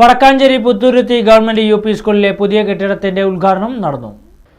Vadakkanchery Puthuruthy government U P സ്കൂളിലെ പുതിയ കെട്ടിടത്തിന്റെ ഉദ്ഘാടനം നടന്നു.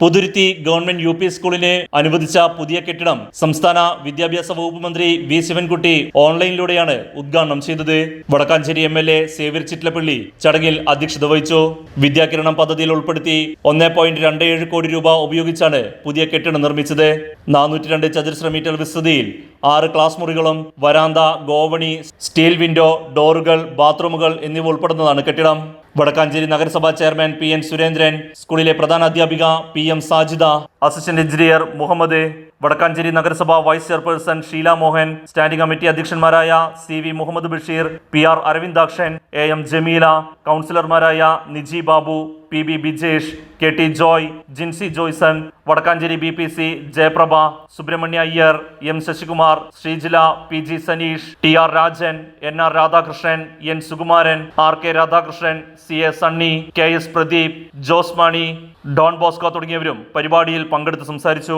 പുതുരുത്തി ഗവൺമെന്റ് യു പി സ്കൂളിന് അനുവദിച്ച പുതിയ കെട്ടിടം സംസ്ഥാന വിദ്യാഭ്യാസ വകുപ്പ് മന്ത്രി വി ശിവൻകുട്ടി ഓൺലൈനിലൂടെയാണ് ഉദ്ഘാടനം ചെയ്തത്. Vadakkanchery M L A Xavier Chittilappilly ചടങ്ങിൽ അധ്യക്ഷത വഹിച്ചു. വിദ്യാകിരണം പദ്ധതിയിൽ ഉൾപ്പെടുത്തി ഒന്നേ പോയിന്റ് രണ്ട് ഏഴ് കോടി രൂപ ഉപയോഗിച്ചാണ് പുതിയ കെട്ടിടം നിർമ്മിച്ചത്. നാനൂറ്റി രണ്ട് ചതുരശ്ര മീറ്റർ വിസ്തൃതിയിൽ ആറ് ക്ലാസ് മുറികളും വരാന്ത ഗോവണി സ്റ്റീൽ വിൻഡോ ഡോറുകൾ ബാത്റൂമുകൾ എന്നിവ ഉൾപ്പെടുന്നതാണ് കെട്ടിടം. വടക്കാഞ്ചേരി നഗരസഭാ ചെയർമാൻ പി എൻ സുരേന്ദ്രൻ സ്കൂളിലെ പ്രധാന അധ്യാപിക P M Sajida assistant engineer Muhammad Vadakkanchery നഗരസഭാ vice chairperson Sheela Mohan standing committee അധ്യക്ഷന്മാരായ C V Muhammad Basheer P R Aravindakshan A M Jameela കൗൺസിലർമാരായ Niji Babu P B Bijesh K T Joy Jincy Joyson Vadakkanchery B P C Jayaprabha Subrahmanya Iyer M Sasikumar Sreejila P G Saneesh T R Rajan N R Radhakrishnan N Sukumaran R K Radhakrishnan C A Sunny K S Pradeep Jose Mani Don Bosco തുടങ്ങിയവരും പരിപാടിയിൽ പങ്കെടുത്ത് സംസാരിച്ചു.